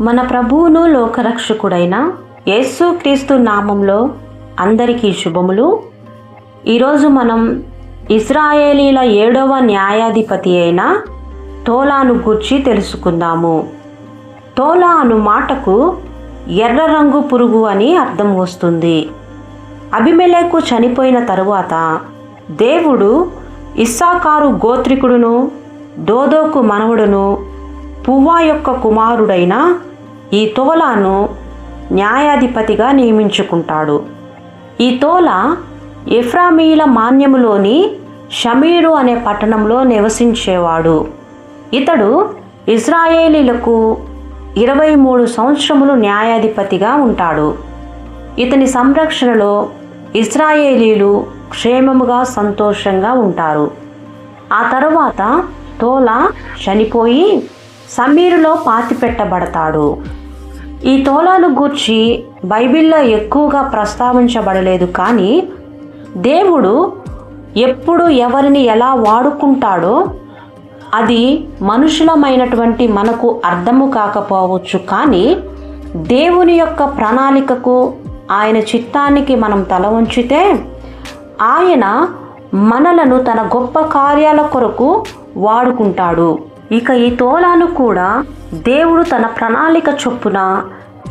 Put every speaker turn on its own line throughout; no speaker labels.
మన ప్రభువును లోకరక్షకుడైన యేసుక్రీస్తు నామంలో అందరికీ శుభములు. ఈరోజు మనం ఇస్రాయేలీల ఏడవ న్యాయాధిపతి అయిన తోలాను గూర్చి తెలుసుకుందాము. తోలా అను మాటకు ఎర్ర రంగు పురుగు అని అర్థం వస్తుంది. అభిమెలేకు చనిపోయిన తరువాత దేవుడు ఇస్సాకారు గోత్రికుడును దోదోకు మనవుడును పువ్వా యొక్క కుమారుడైన ఈ తోలాను న్యాయాధిపతిగా నియమించుకుంటాడు. ఈ తోల ఎఫ్రామీల మాన్యములోని షమీరు అనే పట్టణంలో నివసించేవాడు. ఇతడు ఇజ్రాయేలీలకు ఇరవై మూడు సంవత్సరములు న్యాయాధిపతిగా ఉంటాడు. ఇతని సంరక్షణలో ఇస్రాయేలీలు క్షేమముగా సంతోషంగా ఉంటారు. ఆ తరువాత తోల చనిపోయి సమీరులో పాతిపెట్టబడతాడు. ఈ తోలాను గూర్చి బైబిల్లో ఎక్కువగా ప్రస్తావించబడలేదు కానీ దేవుడు ఎప్పుడు ఎవరిని ఎలా వాడుకుంటాడో అది మనుషులమైనటువంటి మనకు అర్థము కాకపోవచ్చు కానీ దేవుని యొక్క ప్రణాళికకు ఆయన చిత్తానికి మనం తల ఉంచితే ఆయన మనలను తన గొప్ప కార్యాల కొరకు వాడుకుంటాడు. ఇక ఈ తోలాను కూడా దేవుడు తన ప్రణాళిక చొప్పున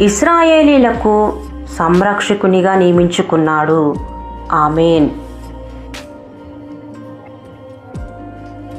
ఇస్రాయేలీలకు సంరక్షకునిగా నియమించుకున్నాడు. ఆమెన్.